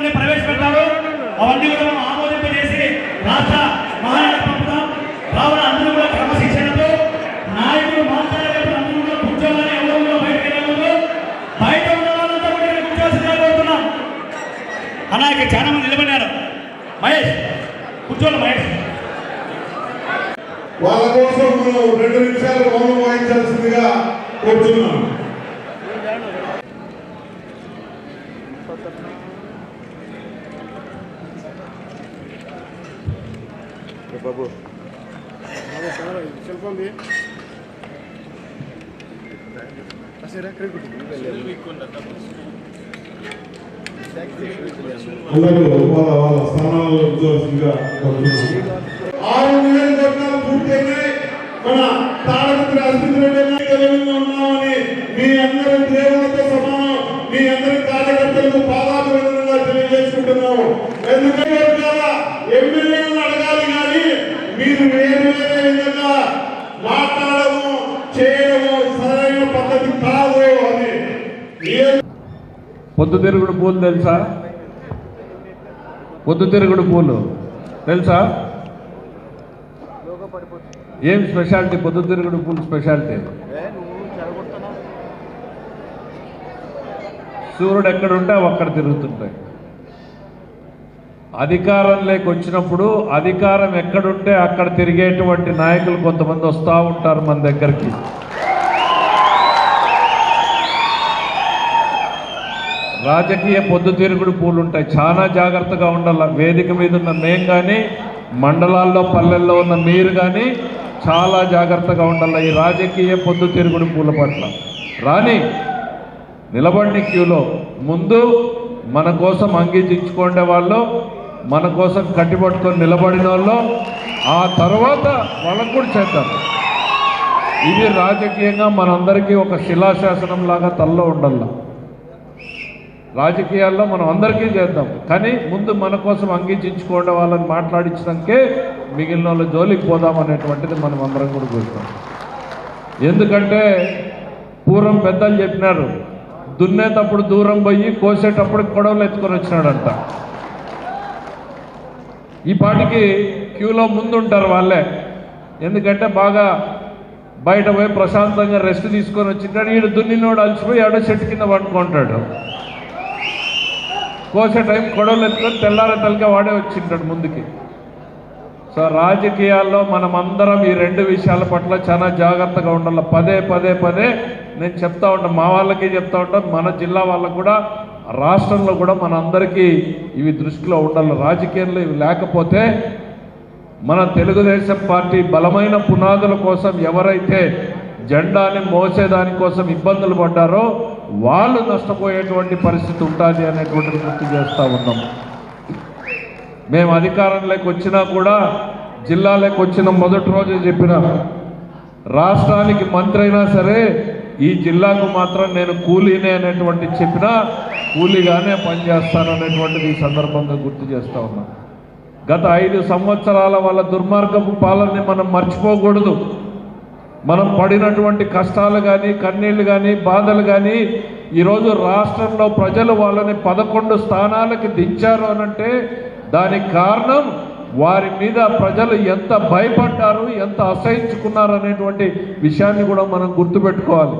తీర్మానాలన్నీ ప్రవేశపెట్టారు. అవన్నీ కూడా మనం ఆమోదింపజేసి రాష్ట్ర మహానాడు పంపుతాం కావున అందరూ కూడా క్రమశిక్షణతో నాయకులు మాట్లాడేటప్పుడు అందరూ కూడా కూర్చోవాలని ఎవరు కూడా బయటకు వెళ్ళకూడదు బయట ఉన్న వాళ్ళంతా కూడా ఇక్కడ కూర్చోవలసిందిగా కోరుతున్నాం. అన్న ఇక్కడ చాలా మంది నిలబడినారు మహేష్ కూర్చోండి మహేష్. వాళ్ళ కోసం మనం రెండు నిమిషాలు మౌనం వాయించాల్సిందిగా కోరుతున్నాం అందరూ వాళ్ళ వాళ్ళ స్థానాల్లో మన తాడపత్రి ఆసుపత్రిలో ఉన్నామని మీ అందరి దేవులతో సమానం. మీ అందరి కార్యకర్తలకు పాదాభివందనంగా తెలియజేసుకుంటున్నాము. ఎందుకంటే ఎమ్మెల్యే మీరు వేరే వేరే విధంగా మాట్లాడము చేయడము సరైన పద్ధతి కాదు అని. పొద్దుతిరుగుడు పూలు తెలుసా? పొద్దుతిరుగుడు పూలు తెలుసా? ఏం స్పెషాలిటీ? పొద్దుతిరుగుడు పూలు స్పెషాలిటీ? సూర్యుడు ఎక్కడుంటే అవి అక్కడ తిరుగుతుంటాయి. అధికారంలోకి వచ్చినప్పుడు అధికారం ఎక్కడుంటే అక్కడ తిరిగేటువంటి నాయకులు కొంతమంది వస్తూ ఉంటారు మన దగ్గరికి. రాజకీయ పొద్దుతిరుగుడు పూలు ఉంటాయి చాలా జాగ్రత్తగా ఉండాలి. వేదిక మీద ఉన్న మేం కానీ మండలాల్లో పల్లెల్లో ఉన్న మీరు కానీ చాలా జాగ్రత్తగా ఉండాలి ఈ రాజకీయ పొద్దుతిరుగుడు పూల పట్ల. రాని నిలబడిన క్యూలో. ముందు మన కోసం అంగీకరించుకునే వాళ్ళు మన కోసం కట్టిపట్టుకొని నిలబడిన వాళ్ళు. ఆ తర్వాత వాళ్ళకు కూడా చేద్దాం. ఇది రాజకీయంగా మనందరికీ ఒక శిలాశాసనం లాగా తల్లో ఉండాల. రాజకీయాల్లో మనం అందరికీ చేద్దాం. కానీ ముందు మన కోసం అంగీకరించుకోవడం వాళ్ళని మాట్లాడించడానికే మిగిలిన వాళ్ళ జోలికి పోదాం అనేటువంటిది మనం అందరం కూడా చూస్తాం. ఎందుకంటే పూర్వం పెద్దలు చెప్పినారు దున్నేటప్పుడు దూరం పోయి కోసేటప్పుడు కొడవలు ఎత్తుకొని వచ్చినాడంట. ఈ పాటికి క్యూలో ముందు ఉంటారు వాళ్ళే. ఎందుకంటే బాగా బయట పోయి ప్రశాంతంగా రెస్ట్ తీసుకొని వచ్చింటాడు. ఈడు దున్నినోడు అలసిపోయి ఆడో చెట్టు కింద పడుకుంటాడు. కోసే టైం కొడవలు ఎత్తుకొని తెల్లార తలకే వాడే వచ్చింటాడు ముందుకి. సో రాజకీయాల్లో మనం అందరం ఈ రెండు విషయాల పట్ల చాలా జాగ్రత్తగా ఉండాలి. పదే పదే పదే నేను చెప్తా ఉంటాను మా వాళ్ళకి చెప్తా ఉంటాను మన జిల్లా వాళ్ళకు కూడా రాష్ట్రంలో కూడా మన అందరికీ ఇవి దృష్టిలో ఉండాలి. రాజకీయంలో ఇవి లేకపోతే మన తెలుగుదేశం పార్టీ బలమైన పునాదుల కోసం ఎవరైతే జెండాని మోసేదానికోసం ఇబ్బందులు పడ్డారో వాళ్ళు నష్టపోయేటువంటి పరిస్థితి ఉంటుంది అనేటువంటిది గుర్తు చేస్తూ ఉన్నాం. మేము అధికారంలోకి వచ్చినా కూడా జిల్లాలోకి వచ్చిన మొదటి రోజు చెప్పిన రాష్ట్రానికి మంత్రి అయినా సరే ఈ జిల్లాకు మాత్రం నేను కూలీనే అనేటువంటి చెప్పినా కూలీగానే పనిచేస్తాను అనేటువంటిది ఈ సందర్భంగా గుర్తు చేస్తా ఉన్నా. గత ఐదు సంవత్సరాల వాళ్ళ దుర్మార్గపు పాలనని మనం మర్చిపోకూడదు. మనం పడినటువంటి కష్టాలు కానీ కన్నీళ్ళు కానీ బాధలు కానీ ఈరోజు రాష్ట్రంలో ప్రజలు వాళ్ళని పదకొండు స్థానాలకి దించారు అనంటే దానికి కారణం వారి మీద ప్రజలు ఎంత భయపడ్డారు ఎంత అసహించుకున్నారు అనేటువంటి విషయాన్ని కూడా మనం గుర్తుపెట్టుకోవాలి.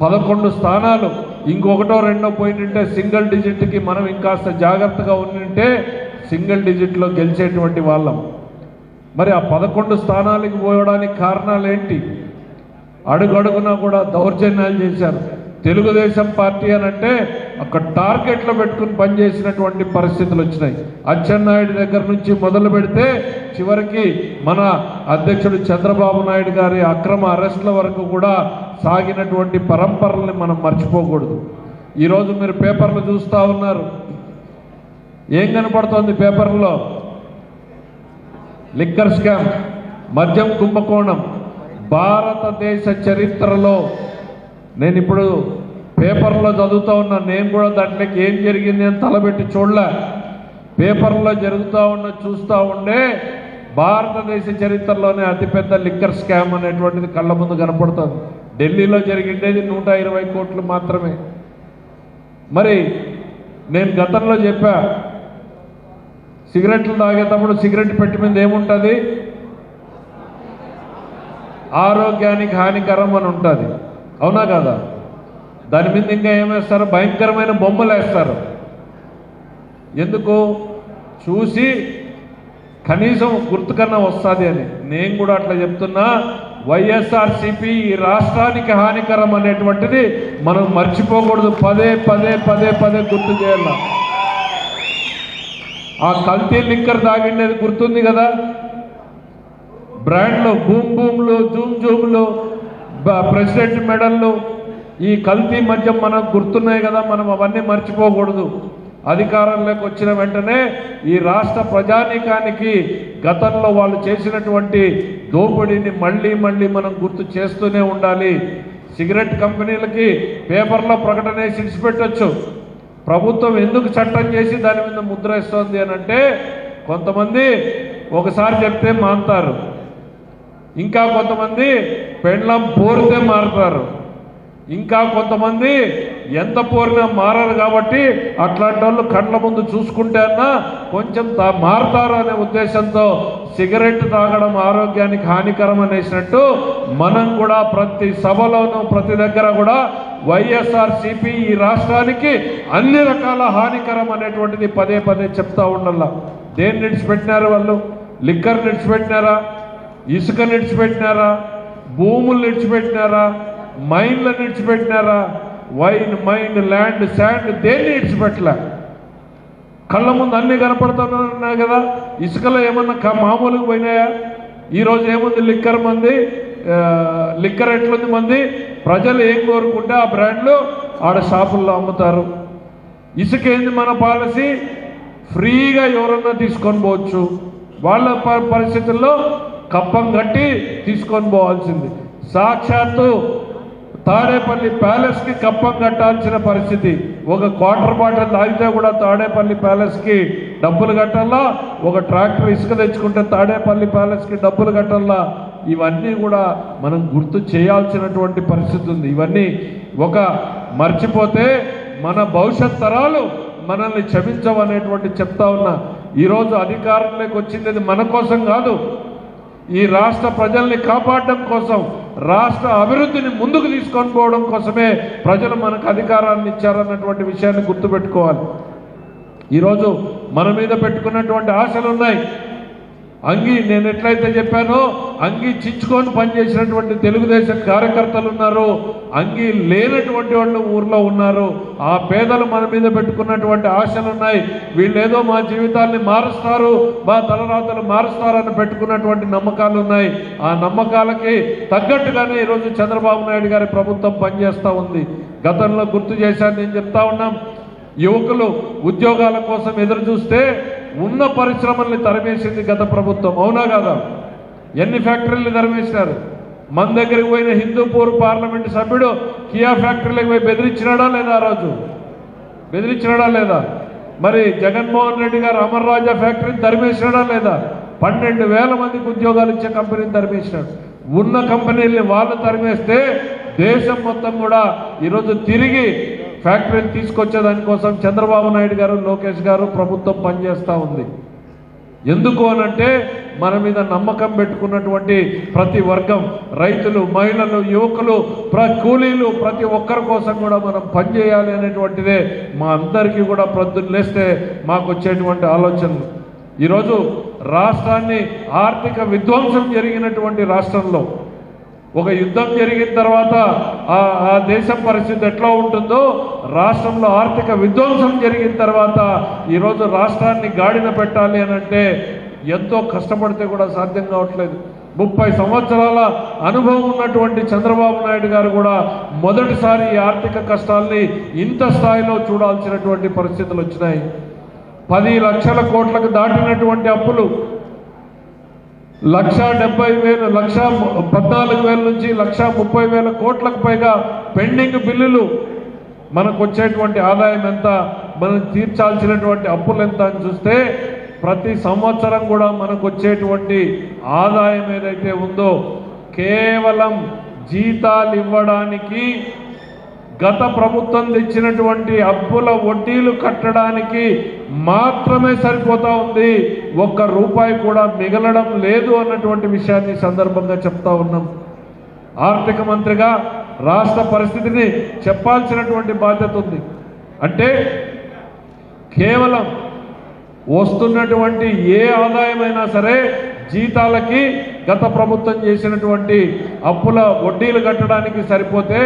పదకొండు స్థానాలు ఇంకొకటో రెండో పోయింటే సింగిల్ డిజిట్కి మనం ఇంకాస్త జాగ్రత్తగా ఉండింటే సింగిల్ డిజిట్లో గెలిచేటువంటి వాళ్ళం. మరి ఆ పదకొండు స్థానాలకు పోవడానికి కారణాలు ఏంటి అడుగడుగునా కూడా దౌర్జన్యాలు చేశారు. తెలుగుదేశం పార్టీ అని అంటే ఒక టార్గెట్లో పెట్టుకుని పనిచేసినటువంటి పరిస్థితులు వచ్చినాయి. అచ్చెన్నాయుడు దగ్గర నుంచి మొదలు పెడితే చివరికి మన అధ్యక్షుడు చంద్రబాబు నాయుడు గారి అక్రమ అరెస్టుల వరకు కూడా సాగినటువంటి పరంపరల్ని మనం మర్చిపోకూడదు. ఈరోజు మీరు పేపర్లు చూస్తూ ఉన్నారు. ఏం కనపడుతోంది పేపర్లో? లిక్కర్ స్కామ్ మద్యం కుంభకోణం భారతదేశ చరిత్రలో నేను ఇప్పుడు పేపర్లో చదువుతూ ఉన్నా నేను కూడా దాంట్లోకి ఏం జరిగింది అని తలబెట్టి చూడలే. పేపర్లో జరుగుతూ ఉన్న చూస్తూ ఉండే భారతదేశ చరిత్రలోనే అతిపెద్ద లిక్కర్ స్కామ్ అనేటువంటిది కళ్ళ ముందు కనపడుతుంది. ఢిల్లీలో జరిగిండేది నూట ఇరవై కోట్లు మాత్రమే. మరి నేను గతంలో చెప్పా సిగరెట్లు తాగేటప్పుడు సిగరెట్ పెట్టి మీద ఏముంటుంది? ఆరోగ్యానికి హానికరం అని ఉంటుంది. అవునా కదా? దాని మీద ఇంకా ఏమేస్తారు? భయంకరమైన బొమ్మలు వేస్తారు. ఎందుకు? చూసి కనీసం గుర్తుకన్నా వస్తుంది అని. నేను కూడా అట్లా చెప్తున్నా. వైఎస్ఆర్సిపి ఈ రాష్ట్రానికి హానికరం అనేటువంటిది మనం మర్చిపోకూడదు. పదే పదే పదే పదే గుర్తు చేయాల. ఆ కల్తీ లిక్కర్ తాగిండేది గుర్తుంది కదా? బ్రాండ్లు బూమ్ బూమ్లు జూమ్ జూమ్లు ప్రెసిడెంట్ మెడల్లు ఈ కల్తీ మద్యం మనకు గుర్తున్నాయి కదా మనం అవన్నీ మర్చిపోకూడదు. అధికారంలోకి వచ్చిన వెంటనే ఈ రాష్ట్ర ప్రజానీకానికి గతంలో వాళ్ళు చేసినటువంటి దోపిడీని మళ్ళీ మళ్ళీ మనం గుర్తు చేస్తూనే ఉండాలి. సిగరెట్ కంపెనీలకి పేపర్లో ప్రకటన వేసి ఇడిచిపెట్టొచ్చు ప్రభుత్వం ఎందుకు చట్టం చేసి దాని మీద ముద్ర ఇస్తోంది అని అంటే కొంతమంది ఒకసారి చెప్తే మాంతారు. ఇంకా కొంతమంది పెండ్లం పోరితే మారుతారు. ఇంకా కొంతమంది ఎంత పోరినా మారారు కాబట్టి అట్లాంటి వాళ్ళు కండ్ల ముందు చూసుకుంటే అన్నా కొంచెం తా- మారతారు అనే ఉద్దేశంతో సిగరెట్ తాగడం ఆరోగ్యానికి హానికరం అనేసినట్టు మనం కూడా ప్రతి సభలోనూ ప్రతి దగ్గర కూడా వైఎస్ఆర్ సిపి ఈ రాష్ట్రానికి అన్ని రకాల హానికరం అనేటువంటిది పదే పదే చెప్తా ఉండాల. దేన్ని నిడిచిపెట్టినారు వాళ్ళు? లిక్కర్ నిడిచిపెట్టినారా? ఇసుక నిడిచిపెట్టినారా? భూములు నిడిచిపెట్టినారా? మైన్లను విడిచిపెట్టినారా వైన్ మైన్ ల్యాండ్ శాండ్ దేన్ని విడిచిపెట్టలే కళ్ళ ముందు అన్నీ కనపడుతున్నాయి కదా? ఇసుకలో ఏమన్నా మామూలుగా పోయినాయా? ఈరోజు ఏముంది? లిక్కర్ మంది లిక్కర్ ఎట్లుంది మంది? ప్రజలు ఏం కోరుకుంటే ఆ బ్రాండ్లు ఆడ షాపుల్లో అమ్ముతారు. ఇసుక ఏంది మన పాలసీ? ఫ్రీగా ఎవరన్నా తీసుకొని పోవచ్చు. వాళ్ళ పరిస్థితుల్లో కప్పం కట్టి తీసుకొని పోవాల్సింది. సాక్షాత్తు తాడేపల్లి ప్యాలెస్కి కప్పం కట్టాల్సిన పరిస్థితి. ఒక క్వార్టర్ బాటిల్ తాగితే కూడా తాడేపల్లి ప్యాలెస్కి డబ్బులు కట్టాలా ఒక ట్రాక్టర్ ఇసుక తెచ్చుకుంటే తాడేపల్లి ప్యాలెస్కి డబ్బులు కట్టాలా ఇవన్నీ కూడా మనం గుర్తు చేయాల్సినటువంటి పరిస్థితి ఉంది. ఇవన్నీ ఒక మర్చిపోతే మన భవిష్యత్ తరాలు మనల్ని క్షమించవనేటువంటి చెప్తా ఉన్నా. ఈరోజు అధికారంలోకి వచ్చింది మన కోసం కాదు. ఈ రాష్ట్ర ప్రజల్ని కాపాడడం కోసం రాష్ట్ర అభివృద్ధిని ముందుకు తీసుకొని పోవడం కోసమే ప్రజలు మనకు అధికారాన్ని ఇచ్చారన్నటువంటి విషయాన్ని గుర్తుపెట్టుకోవాలి. ఈరోజు మన మీద పెట్టుకున్నటువంటి ఆశలు ఉన్నాయి. అంగి నేను ఎట్లయితే చెప్పానో అంగి చించుకొని పనిచేసినటువంటి తెలుగుదేశం కార్యకర్తలు ఉన్నారు. అంగీ లేనటువంటి వాళ్ళు ఊర్లో ఉన్నారు. ఆ పేదలు మన మీద పెట్టుకున్నటువంటి ఆశలు ఉన్నాయి. వీళ్ళు ఏదో మా జీవితాల్ని మారుస్తారు మా తలరాతలు మారుస్తారని పెట్టుకున్నటువంటి నమ్మకాలు ఉన్నాయి. ఆ నమ్మకాలకి తగ్గట్టుగానే ఈరోజు చంద్రబాబు నాయుడు గారి ప్రభుత్వం పనిచేస్తూ ఉంది. గతంలో గుర్తు చేశాను నేను చెప్తా ఉన్నాం. యువకులు ఉద్యోగాల కోసం ఎదురు చూస్తే ఉన్న పరిశ్రమల్ని తరిమేసింది గత ప్రభుత్వం. అవునా కాదా? ఎన్ని ఫ్యాక్టరీలు తరిమేసినారు? మన దగ్గరికి పోయిన హిందూపూర్ పార్లమెంట్ సభ్యుడు కియా ఫ్యాక్టరీలకు పోయి బెదిరించినాడా లేదా ఆ రోజు? బెదిరించినాడా లేదా? మరి జగన్మోహన్ రెడ్డి గారు అమర్ రాజా ఫ్యాక్టరీని తరిమేసినాడా లేదా? పన్నెండు వేల మందికి ఉద్యోగాలు ఇచ్చే కంపెనీని తరిమేసినాడు. ఉన్న కంపెనీల్ని వాళ్ళు తరిమేస్తే దేశం మొత్తం కూడా ఈరోజు తిరిగి ఫ్యాక్టరీని తీసుకొచ్చే దానికోసం చంద్రబాబు నాయుడు గారు లోకేష్ గారు ప్రభుత్వం పనిచేస్తూ ఉంది. ఎందుకు అనంటే మన మీద నమ్మకం పెట్టుకున్నటువంటి ప్రతి వర్గం రైతులు మహిళలు యువకులు ప్ర కూలీలు ప్రతి ఒక్కరి కోసం కూడా మనం పనిచేయాలి అనేటువంటిదే మా అందరికీ కూడా ప్రొద్దున లేస్తే మాకు వచ్చేటువంటి ఆలోచనలు ఈరోజు రాష్ట్రాన్ని ఆర్థిక విధ్వంసం జరిగినటువంటి రాష్ట్రంలో ఒక యుద్ధం జరిగిన తర్వాత ఆ ఆ దేశం పరిస్థితి ఎట్లా ఉంటుందో రాష్ట్రంలో ఆర్థిక విధ్వంసం జరిగిన తర్వాత ఈరోజు రాష్ట్రాన్ని గాడిన పెట్టాలి అని అంటే ఎంతో కష్టపడితే కూడా సాధ్యం కావట్లేదు. ముప్పై సంవత్సరాల అనుభవం ఉన్నటువంటి చంద్రబాబు నాయుడు గారు కూడా మొదటిసారి ఈ ఆర్థిక కష్టాల్ని ఇంత స్థాయిలో చూడాల్సినటువంటి పరిస్థితులు వచ్చినాయి. పది లక్షల కోట్లకు దాటినటువంటి అప్పులు లక్ష డెబ్బై వేలు లక్ష పద్నాలుగు వేల నుంచి లక్ష ముప్పై వేల కోట్లకు పైగా పెండింగ్ బిల్లులు మనకు వచ్చేటువంటి ఆదాయం ఎంత మనం తీర్చాల్సినటువంటి అప్పులు ఎంత అని చూస్తే ప్రతి సంవత్సరం కూడా మనకు వచ్చేటువంటి ఆదాయం ఏదైతే ఉందో కేవలం జీతాలు ఇవ్వడానికి గత ప్రభుత్వం తెచ్చినటువంటి అప్పుల వడ్డీలు కట్టడానికి మాత్రమే సరిపోతా ఉంది. ఒక్క రూపాయి కూడా మిగలడం లేదు అన్నటువంటి విషయాన్ని సందర్భంగా చెప్తా ఉన్నాం. ఆర్థిక మంత్రిగా రాష్ట్ర పరిస్థితిని చెప్పాల్సినటువంటి బాధ్యత ఉంది. అంటే కేవలం వస్తున్నటువంటి ఏ ఆదాయమైనా సరే జీతాలకి గత ప్రభుత్వం చేసినటువంటి అప్పుల వడ్డీలు కట్టడానికి సరిపోతే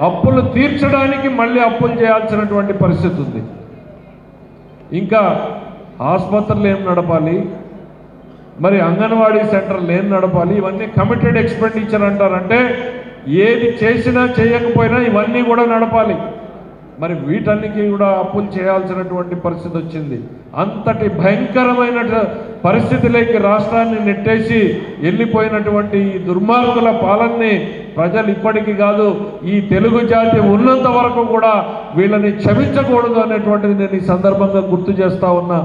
అప్పులు తీర్చడానికి మళ్ళీ అప్పులు చేయాల్సినటువంటి పరిస్థితి ఉంది. ఇంకా ఆసుపత్రులు ఏం నడపాలి? మరి అంగన్వాడీ సెంటర్లు ఏం నడపాలి? ఇవన్నీ కమిటెడ్ ఎక్స్పెండిచర్ అంటారంటే ఏది చేసినా చేయకపోయినా ఇవన్నీ కూడా నడపాలి. మరి వీటన్నికి కూడా అప్పులు చేయాల్సినటువంటి పరిస్థితి వచ్చింది. అంతటి భయంకరమైన పరిస్థితిలోకి రాష్ట్రాన్ని నెట్టేసి వెళ్ళిపోయినటువంటి ఈ దుర్మార్గుల పాలనని ప్రజలు ఇప్పటికీ కాదు ఈ తెలుగు జాతి ఉన్నంత వరకు కూడా వీళ్ళని క్షమించకూడదు అనేటువంటిది నేను ఈ సందర్భంగా గుర్తు చేస్తా ఉన్నా.